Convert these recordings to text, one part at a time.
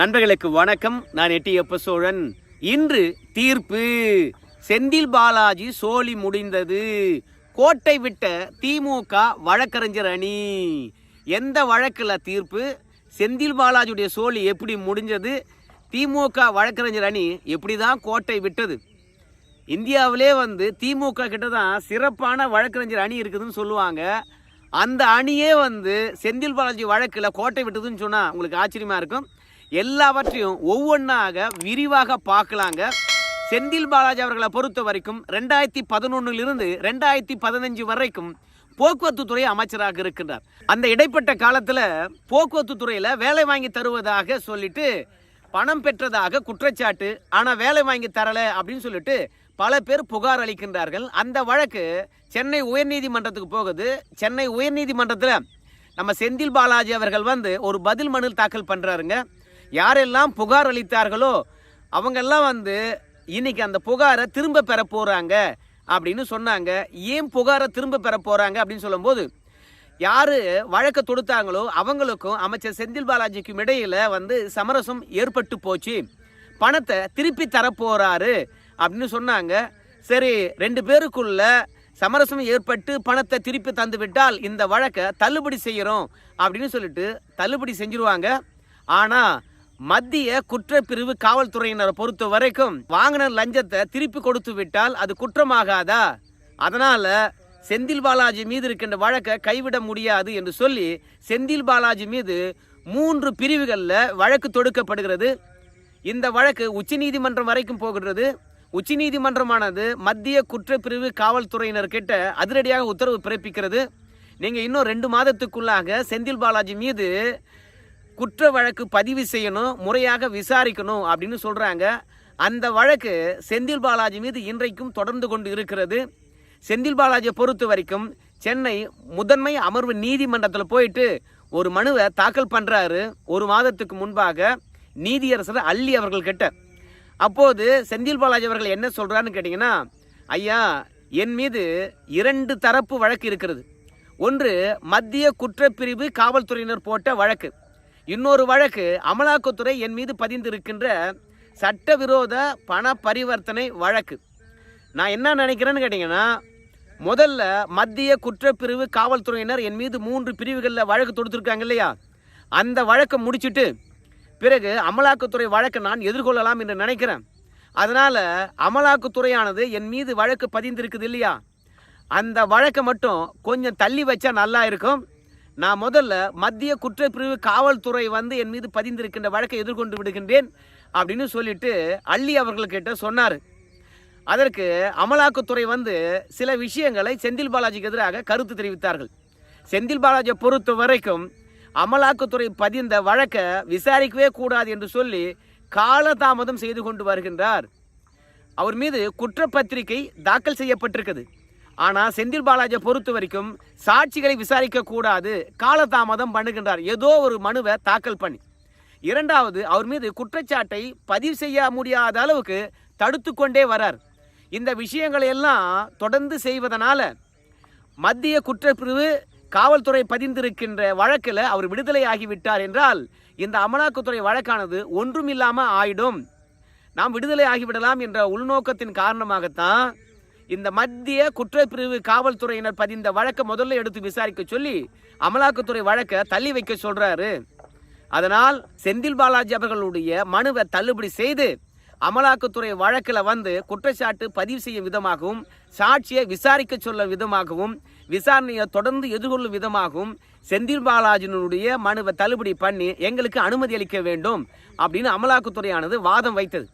நண்பர்களுக்கு வணக்கம். நான் எட்டியப்ப சோழன் இன்று தீர்ப்பு. செந்தில் பாலாஜி சோழி முடிந்தது. கோட்டை விட்ட திமுக வழக்கறிஞர் அணி. எந்த வழக்கில் தீர்ப்பு? செந்தில் பாலாஜியுடைய சோழி எப்படி முடிஞ்சது? திமுக வழக்கறிஞர் அணி எப்படி தான் கோட்டை விட்டது? இந்தியாவிலே வந்து திமுக கிட்ட தான் சிறப்பான வழக்கறிஞர் அணி இருக்குதுன்னு சொல்லுவாங்க. அந்த அணியே வந்து செந்தில் பாலாஜி வழக்கில் கோட்டை விட்டதுன்னு சொன்னால் உங்களுக்கு ஆச்சரியமாக இருக்கும்? எல்லாவற்றையும் ஒவ்வொன்றாக விரிவாக பார்க்கலாங்க. செந்தில் பாலாஜி அவர்களை பொறுத்த வரைக்கும் ரெண்டாயிரத்தி பதினொன்னிலிருந்து ரெண்டாயிரத்தி பதினஞ்சு வரைக்கும் போக்குவரத்து துறை அமைச்சராக இருக்கின்றார். அந்த இடைப்பட்ட காலத்தில் போக்குவரத்து துறையில் வேலை வாங்கி தருவதாக சொல்லிட்டு பணம் பெற்றதாக குற்றச்சாட்டு ஆனால் வேலை வாங்கி தரலை அப்படின்னு சொல்லிட்டு பல பேர் புகார் அளிக்கின்றார்கள். அந்த வழக்கு சென்னை உயர்நீதிமன்றத்துக்கு போகுது. சென்னை உயர்நீதிமன்றத்தில் நம்ம செந்தில் பாலாஜி அவர்கள் வந்து ஒரு பதில் மனு தாக்கல் பண்ணுறாருங்க யாரெல்லாம் புகார் அளித்தார்களோ அவங்கெல்லாம் வந்து இன்னைக்கு அந்த புகாரை திரும்ப பெற போகிறாங்க அப்படின்னு சொன்னாங்க. ஏன் புகாரை திரும்ப பெற போகிறாங்க அப்படின்னு சொல்லும்போது யார் வழக்கை தொடுத்தாங்களோ அவங்களுக்கும் அமைச்சர் செந்தில் பாலாஜிக்கும் இடையில் வந்து சமரசம் ஏற்பட்டு போச்சு. பணத்தை திருப்பி தரப்போகிறாரு அப்படின்னு சொன்னாங்க. சரி ரெண்டு பேருக்குள்ள சமரசம் ஏற்பட்டு பணத்தை திருப்பி தந்து விட்டால் இந்த வழக்கை தள்ளுபடி செய்கிறோம் அப்படின்னு சொல்லிட்டு தள்ளுபடி செஞ்சிருவாங்க. ஆனால் மத்திய குற்றப்பிரிவு காவல்துறையினரை பொறுத்த வரைக்கும் வாங்கின லஞ்சத்தை திருப்பி கொடுத்து விட்டால் அது குற்றமாகாதா? அதனால செந்தில் பாலாஜி மீது இருக்கின்ற வழக்கை கைவிட முடியாது என்று சொல்லி செந்தில் பாலாஜி மீது மூன்று பிரிவுகளில் வழக்கு தொடுக்கப்படுகிறது. இந்த வழக்கு உச்சநீதிமன்றம் வரைக்கும் போகிறது உச்சநீதிமன்றமானது மத்திய குற்றப்பிரிவு காவல்துறையினர்கிட்ட அதிரடியாக உத்தரவு பிறப்பிக்கிறது. நீங்கள் இன்னும் ரெண்டு மாதத்துக்குள்ளாக செந்தில் பாலாஜி மீது குற்ற வழக்கு பதிவு செய்யணும் முறையாக விசாரிக்கணும் அப்படின்னு சொல்கிறாங்க அந்த வழக்கு செந்தில் பாலாஜி மீது இன்றைக்கும் தொடர்ந்து கொண்டு இருக்கிறது. செந்தில் பாலாஜியை பொறுத்த வரைக்கும் சென்னை முதன்மை அமர்வு நீதிமன்றத்தில் போயிட்டு ஒரு மனுவை தாக்கல் பண்ணுறாரு ஒரு மாதத்துக்கு முன்பாக நீதியரசர் அள்ளி அவர்கள் கிட்ட அப்போது செந்தில் பாலாஜி அவர்கள் என்ன சொல்கிறான்னு கேட்டிங்கன்னா ஐயா என் மீது இரண்டு தரப்பு வழக்கு இருக்கிறது. ஒன்று மத்திய குற்றப்பிரிவு காவல்துறையினர் போட்ட வழக்கு. இன்னொரு வழக்கு அமலாக்கத்துறை என் மீது பதிந்திருக்கின்ற சட்டவிரோத பண பரிவர்த்தனை வழக்கு. நான் என்ன நினைக்கிறேன்னு கேட்டிங்கன்னா முதல்ல மத்திய குற்றப்பிரிவு காவல்துறையினர் என் மீது மூன்று பிரிவுகளில் வழக்கு தொடுத்துருக்காங்க இல்லையா? அந்த வழக்கை முடிச்சுட்டு பிறகு அமலாக்கத்துறை வழக்கை நான் எதிர்கொள்ளலாம் என்று நினைக்கிறேன். அதனால் அமலாக்கத்துறையானது என் மீது வழக்கு பதிந்திருக்குது இல்லையா? அந்த வழக்கை மட்டும் கொஞ்சம் தள்ளி வச்சா நல்லா இருக்கும். நான் முதல்ல மத்திய குற்றப்பிரிவு காவல்துறை வந்து என் மீது பதிந்திருக்கின்ற வழக்கை எதிர்கொண்டு விடுகின்றேன் அப்படின்னு சொல்லிட்டு அள்ளி அவர்கள்கிட்ட சொன்னார். அதற்கு அமலாக்கத்துறை வந்து சில விஷயங்களை செந்தில் பாலாஜிக்கு எதிராக கருத்து தெரிவித்தார்கள். செந்தில் பாலாஜியை பொறுத்த வரைக்கும் அமலாக்கத்துறை பதிந்த வழக்கை விசாரிக்கவே கூடாது என்று சொல்லி காலதாமதம் செய்து கொண்டு வருகின்றார். அவர் மீது குற்றப்பத்திரிகை தாக்கல் செய்யப்பட்டிருக்குது. ஆனால் செந்தில் பாலாஜியை பொறுத்த வரைக்கும் சாட்சிகளை விசாரிக்க கூடாது காலதாமதம் பண்ணுகின்றார். ஏதோ ஒரு மனுவை தாக்கல் பண்ணி. இரண்டாவது அவர் மீது குற்றச்சாட்டை பதிவு செய்ய முடியாத அளவுக்கு தடுத்து கொண்டே வரார். இந்த விஷயங்களை எல்லாம் தொடர்ந்து செய்வதனால மத்திய குற்றப்பிரிவு காவல்துறை பதிந்திருக்கின்ற வழக்கில் அவர் விடுதலை ஆகிவிட்டார் என்றால் இந்த அமலாக்கத்துறை வழக்கானது ஒன்றும் இல்லாமல் ஆயிடும். நாம் விடுதலை ஆகிவிடலாம் என்ற உள்நோக்கத்தின் காரணமாகத்தான் இந்த மத்திய குற்றப்பிரிவு காவல்துறையினர் பதிந்த வழக்கை முதல்ல எடுத்து விசாரிக்க சொல்லி அமலாக்கத்துறை வழக்கை தள்ளி வைக்க சொல்றாரு. அதனால் செந்தில் பாலாஜி அவர்களுடைய மனுவை தள்ளுபடி செய்து அமலாக்கத்துறை வழக்கில் வந்து குற்றச்சாட்டு பதிவு செய்யும் விதமாகவும் சாட்சியை விசாரிக்க சொல்ல விதமாகவும் விசாரணையை தொடர்ந்து எதிர்கொள்ளும் விதமாகவும் செந்தில் பாலாஜினுடைய மனுவை தள்ளுபடி பண்ணி எங்களுக்கு அனுமதி அளிக்க வேண்டும் அப்படின்னு அமலாக்கத்துறையானது வாதம் வைத்தது.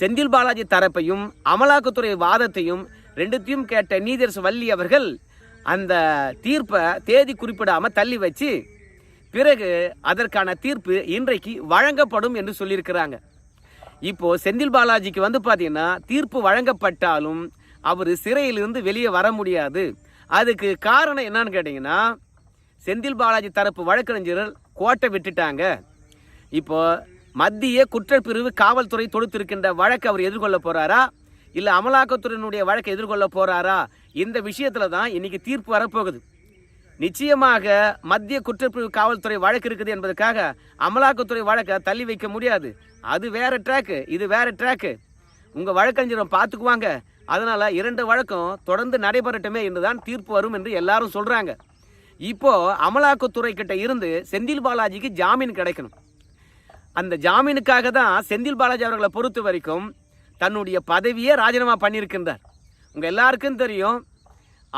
செந்தில் பாலாஜி தரப்பையும் அமலாக்கத்துறை வாதத்தையும் ரெண்டுத்தையும் கேட்ட நீதிரசு வள்ளி அவர்கள் அந்த தீர்ப்பை தேதி குறிப்பிடாம தள்ளி வச்சு பிறகு அதற்கான தீர்ப்பு இன்றைக்கு வழங்கப்படும் என்று சொல்லியிருக்கிறாங்க. இப்போ செந்தில் பாலாஜிக்கு வந்து பார்த்தீங்கன்னா தீர்ப்பு வழங்கப்பட்டாலும் அவர் சிறையிலிருந்து வெளியே வர முடியாது. அதுக்கு காரணம் என்னன்னு கேட்டிங்கன்னா செந்தில் பாலாஜி தரப்பு வழக்கறிஞர்கள் கோட்டை விட்டுட்டாங்க. இப்போ மத்திய குற்றப்பிரிவு காவல்துறை தொடுத்திருக்கின்ற வழக்கை அவர் எதிர்கொள்ள போறாரா? இல்லை அமலாக்கத்துறையினுடைய வழக்கை எதிர்கொள்ள போறாரா? இந்த விஷயத்துல தான் இன்னைக்கு தீர்ப்பு வரப்போகுது. நிச்சயமாக மத்திய குற்றப்பிரிவு காவல்துறை வழக்கு இருக்குது என்பதற்காக அமலாக்கத்துறை வழக்கை தள்ளி வைக்க முடியாது. அது வேற ட்ராக்கு இது வேற ட்ராக்கு உங்க வழக்கறிஞரை பார்த்துக்குவாங்க. அதனால இரண்டு வழக்கம் தொடர்ந்து நடைபெறட்டுமே என்றுதான் தீர்ப்பு வரும் என்று எல்லாரும் சொல்றாங்க. இப்போ அமலாக்கத்துறை கிட்ட இருந்து செந்தில் பாலாஜிக்கு ஜாமீன் கிடைக்கணும். அந்த ஜாமீனுக்காக தான் செந்தில் பாலாஜி அவர்களை பொறுத்த வரைக்கும் தன்னுடைய பதவியே ராஜினாமா பண்ணியிருக்கின்றார். உங்கள் எல்லாருக்கும் தெரியும்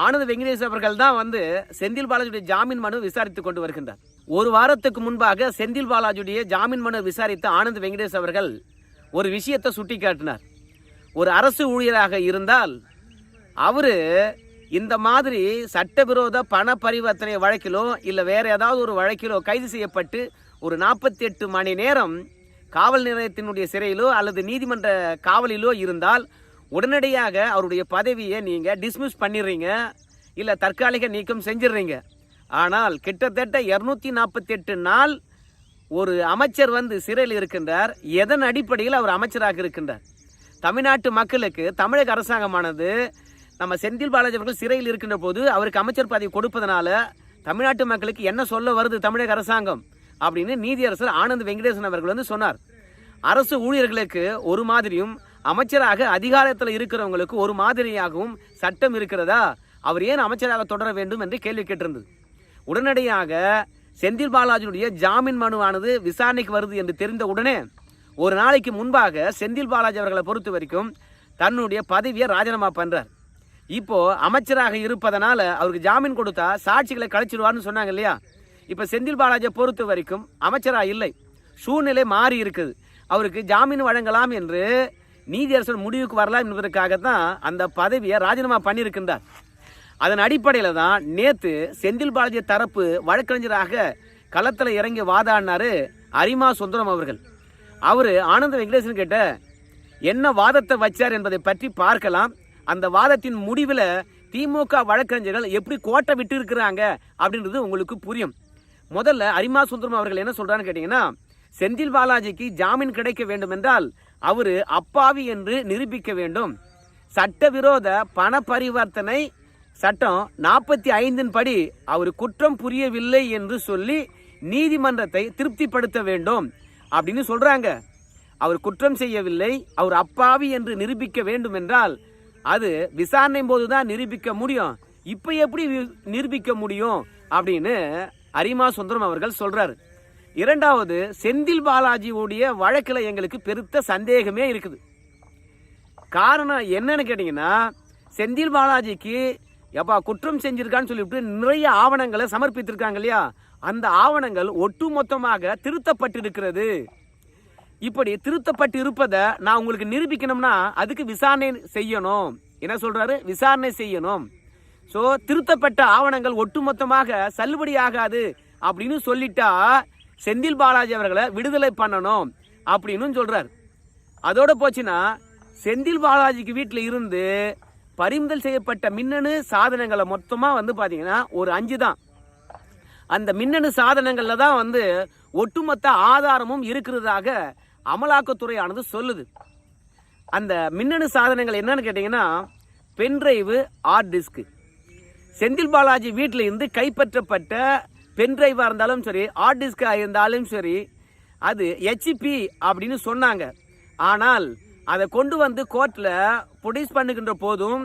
ஆனந்த் வெங்கடேஷ் அவர்கள் தான் வந்து செந்தில் பாலாஜியுடைய ஜாமீன் மனு விசாரித்து கொண்டு வருகின்றார். ஒரு வாரத்துக்கு முன்பாக செந்தில் பாலாஜியுடைய ஜாமீன் மனு விசாரித்த ஆனந்த் வெங்கடேஷ் அவர்கள் ஒரு விஷயத்தை சுட்டிக்காட்டினார். ஒரு அரசு ஊழியராக இருந்தால் அவர் இந்த மாதிரி சட்டவிரோத பண பரிவர்த்தனை வழக்கிலோ இல்லை வேறு ஏதாவது ஒரு வழக்கிலோ கைது செய்யப்பட்டு ஒரு நாற்பத்தி எட்டு மணி நேரம் காவல் நிலையத்தினுடைய சிறையிலோ அல்லது நீதிமன்ற காவலிலோ இருந்தால் உடனடியாக அவருடைய பதவியை நீங்கள் டிஸ்மிஸ் பண்ணிடுறீங்க. இல்லை தற்காலிக நீக்கம் செஞ்சிடுறீங்க. ஆனால் கிட்டத்தட்ட இரநூத்தி நாற்பத்தி எட்டு நாள் ஒரு அமைச்சர் வந்து சிறையில் இருக்கின்றார். எதன் அடிப்படையில் அவர் அமைச்சராக இருக்கின்றார்? தமிழ்நாட்டு மக்களுக்கு தமிழக அரசாங்கமானது நம்ம செந்தில் பாலாஜி அவர்கள் சிறையில் இருக்கின்ற போது அவருக்கு அமைச்சர் பதவி கொடுப்பதனால தமிழ்நாட்டு மக்களுக்கு என்ன சொல்ல வருது தமிழக அரசாங்கம்? அப்படின்னு நீதியரசர் ஆனந்த் வெங்கடேசன் அவர்கள் வந்து சொன்னார். அரசு ஊழியர்களுக்கு ஒரு மாதிரியும் அமைச்சராக அதிகாரத்தில் இருக்கிறவங்களுக்கு ஒரு மாதிரியாகவும் சட்டம் இருக்கிறதா? அவர் ஏன் அமைச்சராக தொடர வேண்டும் என்று கேள்வி கேட்டிருந்தது. உடனடியாக செந்தில் பாலாஜியுடைய ஜாமீன் மனுவானது விசாரணைக்கு வருது என்று தெரிந்த உடனே ஒரு நாளைக்கு முன்பாக செந்தில் பாலாஜி அவர்களை பொறுத்த வரைக்கும் தன்னுடைய பதவியை ராஜினாமா பண்ணுறார் இப்போ அமைச்சராக இருப்பதனால அவருக்கு ஜாமீன் கொடுத்தா சாட்சிகளை கழிச்சிடுவார்னு சொன்னாங்க இல்லையா? இப்போ செந்தில் பாலாஜியை பொறுத்த வரைக்கும் அமைச்சராக இல்லை. சூழ்நிலை மாறி இருக்குது. அவருக்கு ஜாமீன் வழங்கலாம் என்று நீதியரசர் முடிவுக்கு வரலாம் என்பதற்காக தான் அந்த பதவியை ராஜினாமா பண்ணியிருக்கின்றார். அதன் அடிப்படையில் தான் நேற்று செந்தில் பாலாஜி தரப்பு வழக்கறிஞராக களத்தில் இறங்கி வாதாடினார் அரிமா சுந்தரம் அவர்கள். அவர் ஆனந்த வெங்கடேசன் கிட்ட என்ன வாதத்தை வச்சார் என்பதை பற்றி பார்க்கலாம். அந்த வாதத்தின் முடிவில் திமுக வழக்கறிஞர்கள் எப்படி கோட்டை விட்டு இருக்கிறாங்க அப்படின்றது உங்களுக்கு புரியும். முதல்ல அரிமா சுந்தரம் அவர்கள் என்ன சொல்றான்னு கேட்டீங்கன்னா செந்தில் பாலாஜிக்கு ஜாமீன் கிடைக்க வேண்டும் என்றால் அவரு அப்பாவி என்று நிரூபிக்க வேண்டும். சட்டவிரோத பண பரிவர்த்தனை சட்டம் நாற்பத்தி ஐந்தின் படி அவர் குற்றம் புரியவில்லை என்று சொல்லி நீதிமன்றத்தை திருப்திப்படுத்த வேண்டும் அப்படின்னு சொல்றாங்க. அவர் குற்றம் செய்யவில்லை அவர் அப்பாவி என்று நிரூபிக்க வேண்டும் என்றால் அது விசாரணை போதுதான் நிரூபிக்க முடியும். இப்போ எப்படி நிரூபிக்க முடியும் அப்படின்னு அரிமா சுந்தரம் அவர்கள் சொல்றாரு. இரண்டாவது செந்தில் பாலாஜியுடைய வழக்கில் எங்களுக்கு பெருத்த சந்தேகமே இருக்குது. காரணம் என்னன்னு கேட்டீங்கன்னா செந்தில் பாலாஜிக்கு எப்பா குற்றம் செஞ்சிருக்கான்னு சொல்லிவிட்டு நிறைய ஆவணங்களை சமர்ப்பித்திருக்காங்க இல்லையா? அந்த ஆவணங்கள் ஒட்டுமொத்தமாக திருத்தப்பட்டிருக்கிறது. இப்படி திருத்தப்பட்டு இருப்பதை நான் உங்களுக்கு நிரூபிக்கணும்னா அதுக்கு விசாரணை செய்யணும். என்ன சொல்றாரு? விசாரணை செய்யணும். ஸோ திருத்தப்பட்ட ஆவணங்கள் ஒட்டுமொத்தமாக செல்லுபடி ஆகாது அப்படின்னு சொல்லிட்டா செந்தில் பாலாஜி அவர்களை விடுதலை பண்ணணும் அப்படின்னு சொல்கிறார் அதோட போச்சுன்னா செந்தில் பாலாஜிக்கு வீட்டில் இருந்து பறிமுதல் செய்யப்பட்ட மின்னணு சாதனங்களை மொத்தமாக வந்து பார்த்தீங்கன்னா ஒரு அஞ்சு தான். அந்த மின்னணு சாதனங்களில் தான் வந்து ஒட்டுமொத்த ஆதாரமும் இருக்கிறதாக அமலாக்கத்துறையானது சொல்லுது. அந்த மின்னணு சாதனங்கள் என்னன்னு கேட்டிங்கன்னா pendrive hard disk Senthil Balaji வீட்டில் இருந்து கைப்பற்றப்பட்ட பென்டிரைவாக இருந்தாலும் சரி ஹார்ட் டிஸ்காக இருந்தாலும் சரி அது ஹெச்பி அப்படின்னு சொன்னாங்க. ஆனால் அதை கொண்டு வந்து கோர்ட்டில் ப்ரொடியூஸ் பண்ணுகின்ற போதும்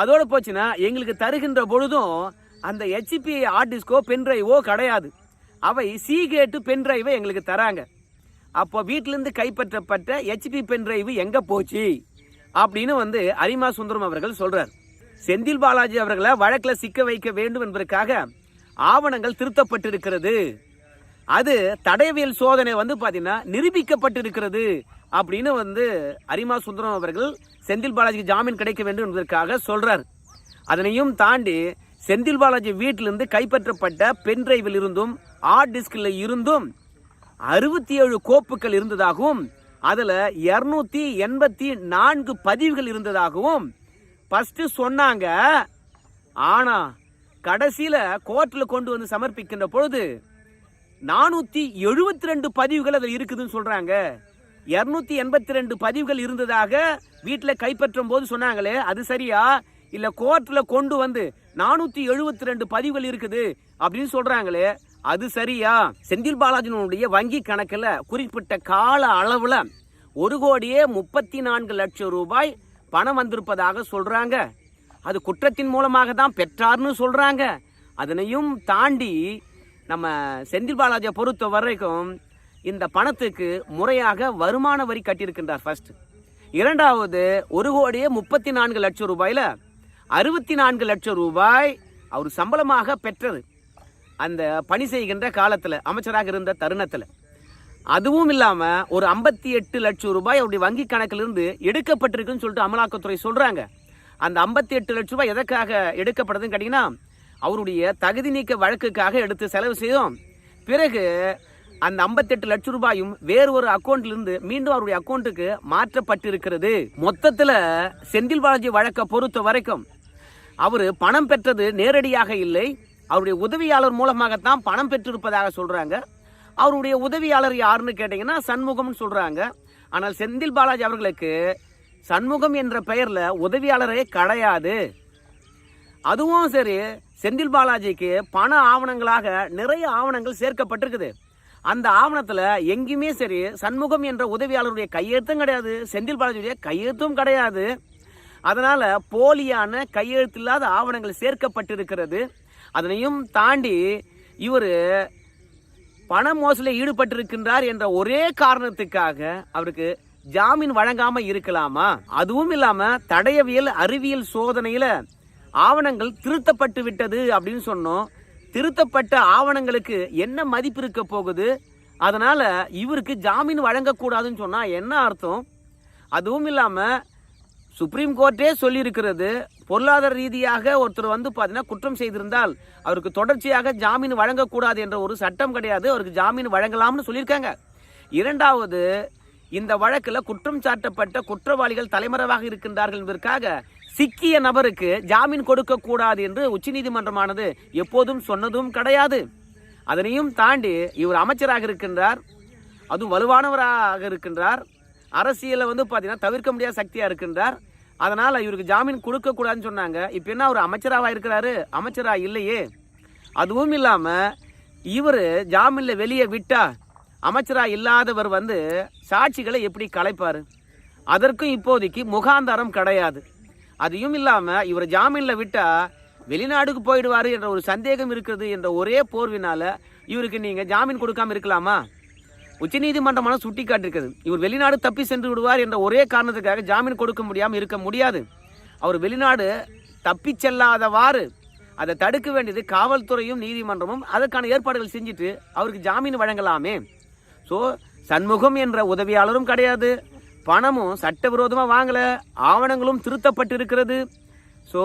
அதோடு போச்சுன்னா எங்களுக்கு தருகின்ற பொழுதும் அந்த ஹெச்பி ஹார்ட் டிஸ்கோ பென்டிரைவோ கிடையாது. அவை சி கேட்டு பென்டிரைவை எங்களுக்கு தராங்க. அப்போ வீட்டிலேருந்து கைப்பற்றப்பட்ட ஹெச்பி பென் பென்டிரைவ் எங்கே போச்சு? அப்படின்னு வந்து அரிமா சுந்தரம் அவர்கள் சொல்கிறார் செந்தில் பாலாஜி அவர்களை வழக்கில் சிக்க வைக்க வேண்டும் என்பதற்காக ஆவணங்கள் திருத்தப்பட்டிருக்கிறது. அது தடயவியல் சோதனை வந்து பார்த்தீங்கன்னா நிரூபிக்கப்பட்டிருக்கிறது அப்படின்னு வந்து அரிமா சுந்தரம் அவர்கள் செந்தில் பாலாஜிக்கு ஜாமீன் கிடைக்க வேண்டும் என்பதற்காக சொல்கிறார் அதனையும் தாண்டி செந்தில் பாலாஜி வீட்டிலிருந்து கைப்பற்றப்பட்ட பென்டிரைவில் இருந்தும் ஹார்ட் டிஸ்கில் இருந்தும் அறுபத்தி ஏழு கோப்புகள் இருந்ததாகவும் அதில் இரநூத்தி எண்பத்தி நான்கு பதிவுகள் இருந்ததாகவும் ஃபஸ்ட்டு சொன்னாங்க ஆனா கடைசியில் கோர்ட்டில் கொண்டு வந்து சமர்ப்பிக்கின்ற பொழுது நானூற்றி எழுபத்தி ரெண்டு பதிவுகள் அதில் இருக்குதுன்னு சொல்கிறாங்க இரநூத்தி எண்பத்தி ரெண்டு பதிவுகள் இருந்ததாக வீட்டில் கைப்பற்றும் போது சொன்னாங்களே அது சரியா? இல்லை கோர்ட்டில் கொண்டு வந்து நானூற்றி எழுபத்தி ரெண்டு பதிவுகள் இருக்குது அப்படின்னு சொல்கிறாங்களே அது சரியா? செந்தில் பாலாஜினுடைய வங்கி கணக்கில் குறிப்பிட்ட கால அளவில் ஒரு கோடியே முப்பத்தி நான்கு லட்சம் ரூபாய் பணம் வந்திருப்பதாக சொல்கிறாங்க அது குற்றத்தின் மூலமாக தான் பெற்றார்னு சொல்கிறாங்க அதனையும் தாண்டி நம்ம செந்தில் பாலாஜியை பொறுத்த வரைக்கும் இந்த பணத்துக்கு முறையாக வருமான வரி கட்டியிருக்கின்றார் ஃபர்ஸ்ட் இரண்டாவது ஒரு கோடியே முப்பத்தி நான்கு லட்சம் ரூபாயில் அறுபத்தி நான்கு லட்சம் ரூபாய் அவர் சம்பளமாக பெற்றது. அந்த பணி செய்கின்ற காலத்தில் அமைச்சராக இருந்த தருணத்தில். அதுவும் இல்லாமல் ஒரு ஐம்பத்தி எட்டு லட்சம் ரூபாய் அவருடைய வங்கி கணக்கிலிருந்து எடுக்கப்பட்டிருக்குன்னு சொல்லிட்டு அமலாக்கத்துறை சொல்கிறாங்க அந்த ஐம்பத்தி எட்டு லட்ச ரூபாய் எதற்காக எடுக்கப்படுதுன்னு கேட்டிங்கன்னா அவருடைய தகுதி நீக்க வழக்குக்காக எடுத்து செலவு செய்தோம். பிறகு அந்த ஐம்பத்தெட்டு லட்ச ரூபாயும் வேறு ஒரு அக்கௌண்ட்லேருந்து மீண்டும் அவருடைய அக்கௌண்ட்டுக்கு மாற்றப்பட்டிருக்கிறது. மொத்தத்தில் செந்தில் பாலாஜி வழக்கை பொறுத்த வரைக்கும் அவர் பணம் பெற்றது நேரடியாக இல்லை. அவருடைய உதவியாளர் மூலமாகத்தான் பணம் பெற்றிருப்பதாக சொல்கிறாங்க அவருடைய உதவியாளர் யாருன்னு கேட்டிங்கன்னா சண்முகம்னு சொல்கிறாங்க ஆனால் செந்தில் பாலாஜி அவர்களுக்கு சண்முகம் என்ற பெயரில் உதவியாளரே கிடையாது. அதுவும் சரி செந்தில் பாலாஜிக்கு பண ஆவணங்களாக நிறைய ஆவணங்கள் சேர்க்கப்பட்டிருக்குது. அந்த ஆவணத்தில் எங்கேயுமே சரி சண்முகம் என்ற உதவியாளருடைய கையெழுத்தும் கிடையாது செந்தில் பாலாஜியுடைய கையெழுத்தும் கிடையாது. அதனால் போலியான கையெழுத்தில்லாத ஆவணங்கள் சேர்க்கப்பட்டிருக்கிறது. அதனையும் தாண்டி இவர் பண மோசடியில் ஈடுபட்டிருக்கின்றார் என்ற ஒரே காரணத்துக்காக அவருக்கு ஜாமீன் வழங்காம இருக்கலாமா? அதுவும் இல்லாம தடயவியல் அறிவியல் சோதனையில ஆவணங்கள் திருத்தப்பட்டு விட்டது அப்படின்னு சொன்னோம். திருத்தப்பட்ட ஆவணங்களுக்கு என்ன மதிப்பு இருக்க போகுது? அதனால இவருக்கு ஜாமீன் வழங்கக்கூடாதுன்னு சொன்னா என்ன அர்த்தம்? அதுவும் இல்லாம சுப்ரீம் கோர்ட்டே சொல்லியிருக்கிறது பொருளாதார ரீதியாக ஒருத்தர் வந்து பார்த்தீங்கன்னா குற்றம் செய்திருந்தால் அவருக்கு தொடர்ச்சியாக ஜாமீன் வழங்கக்கூடாது என்ற ஒரு சட்டம் கிடையாது. அவருக்கு ஜாமீன் வழங்கலாம்னு சொல்லியிருக்காங்க. இரண்டாவது இந்த வழக்கில் குற்றம் சாட்டப்பட்ட குற்றவாளிகள் தலைமறைவாக இருக்கின்றார்கள் என்பதற்காக சிக்கிய நபருக்கு ஜாமீன் கொடுக்கக்கூடாது என்று உச்சநீதிமன்றமானது எப்போதும் சொன்னதும் கிடையாது. அதனையும் தாண்டி இவர் அமைச்சராக இருக்கின்றார். அதுவும் வலுவானவராக இருக்கின்றார். அரசியலில் வந்து பார்த்தீங்கன்னா தவிர்க்க முடியாத சக்தியாக இருக்கின்றார். அதனால் இவருக்கு ஜாமீன் கொடுக்கக்கூடாதுன்னு சொன்னாங்க. இப்போ என்ன அவர் அமைச்சராக இருக்கிறாரு? அமைச்சராக இல்லையே. அதுவும் இல்லாமல் இவர் ஜாமீனில் வெளியே விட்டா அமைச்சராக இல்லாதவர் வந்து சாட்சிகளை எப்படி கலைப்பார்? அதற்கும் இப்போதைக்கு முகாந்தாரம் கிடையாது. அதையும் இல்லாமல் இவர் ஜாமீனில் விட்டால் வெளிநாடுக்கு போயிடுவார் என்ற ஒரு சந்தேகம் இருக்குது என்ற ஒரே போர்வினால் இவருக்கு நீங்கள் ஜாமீன் கொடுக்காம இருக்கலாமா? உச்சநீதிமன்றமான சுட்டிக்காட்டிருக்கிறது இவர் வெளிநாடு தப்பி சென்று விடுவார் என்ற ஒரே காரணத்துக்காக ஜாமீன் கொடுக்க முடியாமல் இருக்க முடியாது. அவர் வெளிநாடு தப்பி செல்லாதவாறு அதை தடுக்க வேண்டியது காவல்துறையும் நீதிமன்றமும் அதற்கான ஏற்பாடுகள் செஞ்சுட்டு அவருக்கு ஜாமீன் வழங்கலாமே. ஸோ சண்முகம் என்ற உதவியாளரும் கிடையாது. பணமும் சட்டவிரோதமாக வாங்கலை. ஆவணங்களும் திருத்தப்பட்டு இருக்கிறது ஸோ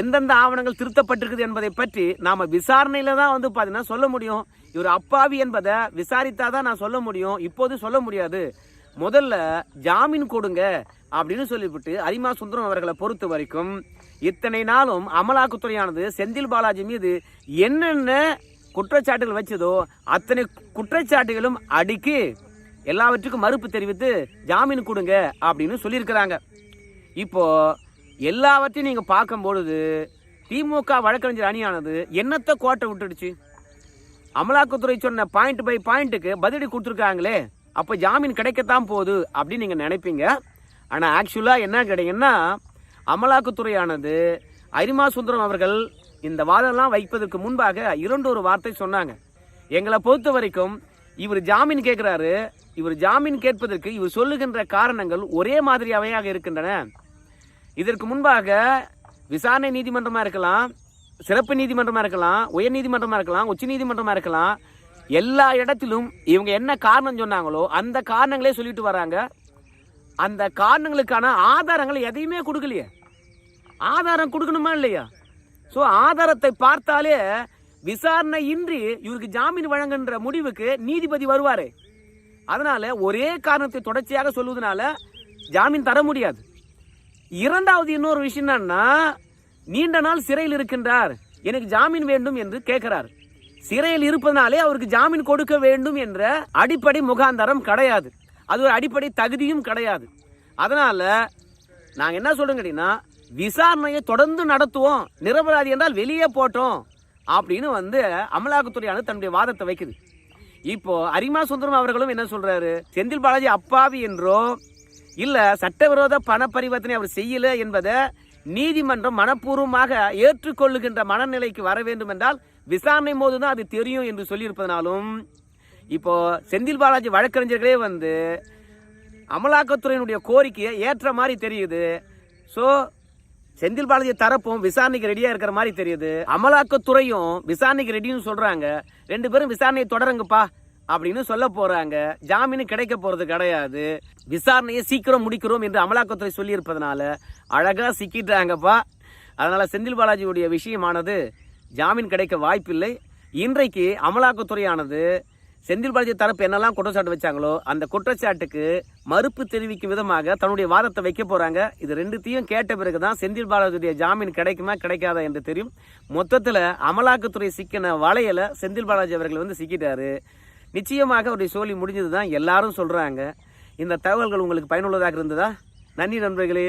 எந்தெந்த ஆவணங்கள் திருத்தப்பட்டிருக்குது என்பதை பற்றி நாம் விசாரணையில் தான் வந்து பார்த்தீங்கன்னா சொல்ல முடியும். இவர் அப்பாவி என்பதை விசாரித்தாதான் நான் சொல்ல முடியும். இப்போது சொல்ல முடியாது. முதல்ல ஜாமீன் கொடுங்க அப்படின்னு சொல்லிவிட்டு அரிமா சுந்தரம் அவர்களை பொறுத்த வரைக்கும் இத்தனை நாளும் அமலாக்கத்துறையானது செந்தில் பாலாஜி மீது என்னென்ன குற்றச்சாட்டுகள் வச்சதோ அத்தனை குற்றச்சாட்டுகளும் அடுக்கி எல்லாவற்றுக்கும் மறுப்பு தெரிவித்து ஜாமீன் கொடுங்க அப்படின்னு சொல்லியிருக்கிறாங்க. இப்போ எல்லாவற்றையும் நீங்கள் பார்க்கும் பொழுது திமுக வழக்கறிஞர் அணியானது என்னத்தை கோட்டை விட்டுடுச்சு? அமலாக்கத்துறை சொன்ன பாயிண்ட் பை பாயிண்ட்டுக்கு பதிலடி கொடுத்துருக்காங்களே அப்போ ஜாமீன் கிடைக்கத்தான் போகுது அப்படின்னு நீங்கள் நினைப்பீங்க. ஆனால் ஆக்சுவலாக என்ன கிடைக்குன்னா அமலாக்கத்துறையானது அரிமா சுந்தரம் அவர்கள் இந்த வாதம்லாம் வைப்பதற்கு முன்பாக இரண்டு ஒரு வார்த்தை சொன்னாங்க. எங்களை பொறுத்த வரைக்கும் இவர் ஜாமீன் கேட்குறாரு இவர் ஜாமீன் கேட்பதற்கு இவர் சொல்லுகின்ற காரணங்கள் ஒரே மாதிரியாவையாக இருக்கின்றன. இதற்கு முன்பாக விசாரணை நீதிமன்றமாக இருக்கலாம் சிறப்பு நீதிமன்றமாக இருக்கலாம் உயர் நீதிமன்றமாக இருக்கலாம் உச்ச நீதிமன்றமாக இருக்கலாம் எல்லா இடத்திலும் இவங்க என்ன காரணம் சொன்னாங்களோ அந்த காரணங்களே சொல்லிட்டு வராங்க. அந்த காரணங்களுக்கான ஆதாரங்கள் எதையுமே கொடுக்கலையே. ஆதாரம் கொடுக்கணுமா இல்லையா? ஸோ ஆதாரத்தை பார்த்தாலே விசாரணை இன்றி இவருக்கு ஜாமீன் வழங்குன்ற முடிவுக்கு நீதிபதி வருவார். அதனால் ஒரே காரணத்தை தொடர்ச்சியாக சொல்வதனால ஜாமீன் தர முடியாது. இரண்டாவது இன்னொரு விஷயம் என்னன்னா நீண்ட நாள் சிறையில் இருக்கின்றார். எனக்கு ஜாமீன் வேண்டும் என்று கேட்கிறார். சிறையில் இருப்பதனாலே அவருக்கு ஜாமீன் கொடுக்க வேண்டும் என்ற அடிப்படை முகாந்தரம் கிடையாது. அது ஒரு அடிப்படை தகுதியும் கிடையாது. அதனால் நாங்கள் என்ன சொல்றோம் கேட்டீங்கன்னா விசாரணையை தொடர்ந்து நடத்துவோம். நிரபராதி என்றால் வெளியே போட்டோம் அப்படின்னு வந்து அமலாக்கத்துறையானது தன்னுடைய வாதத்தை வைக்குது. இப்போ அரிமா சுந்தரம் அவர்களும் என்ன சொல்றாரு? செந்தில் பாலாஜி அப்பாவி என்றோ இல்லை சட்டவிரோத பண பரிவர்த்தனை அவர் செய்யல என்பதை நீதிமன்றம் மனப்பூர்வமாக ஏற்றுக்கொள்ளுகின்ற மனநிலைக்கு வர வேண்டும் என்றால் விசாரணை போது தான் அது தெரியும் என்று சொல்லியிருப்பதனாலும் இப்போ செந்தில் பாலாஜி வழக்கறிஞர்களே வந்து அமலாக்கத்துறையினுடைய கோரிக்கையை ஏற்ற மாதிரி தெரியுது. ஸோ செந்தில் பாலாஜி தரப்பும் விசாரணைக்கு ரெடியாக இருக்கிற மாதிரி தெரியுது. அமலாக்கத்துறையும் விசாரணைக்கு ரெடின்னு சொல்கிறாங்க ரெண்டு பேரும் விசாரணையை தொடருங்கப்பா. அப்படின்னு சொல்ல போகிறாங்க ஜாமீன் கிடைக்க போகிறது கிடையாது. விசாரணையை சீக்கிரம் முடிக்கிறோம் என்று அமலாக்கத்துறை சொல்லியிருப்பதனால அழகாக சிக்கிட்டாங்கப்பா. அதனால் செந்தில் பாலாஜியுடைய விஷயமானது ஜாமீன் கிடைக்க வாய்ப்பில்லை. இன்றைக்கு அமலாக்கத்துறையானது செந்தில் பாலாஜி தரப்பு என்னெல்லாம் குற்றச்சாட்டு வச்சாங்களோ அந்த குற்றச்சாட்டுக்கு மறுப்பு தெரிவிக்கும் விதமாக தன்னுடைய வாதத்தை வைக்க போறாங்க. இது ரெண்டுத்தையும் கேட்ட பிறகுதான் செந்தில் பாலாஜியுடைய ஜாமீன் கிடைக்குமா கிடைக்காதா என்று தெரியும். மொத்தத்தில் அமலாக்கத்துறை சிக்கின வலையில செந்தில் பாலாஜி அவர்கள் வந்து சிக்கிட்டாரு. நிச்சயமாக அவருடைய சோழி முடிஞ்சது தான் எல்லாரும் சொல்கிறாங்க இந்த தகவல்கள் உங்களுக்கு பயனுள்ளதாக இருந்ததா? நன்றி நண்பர்களே.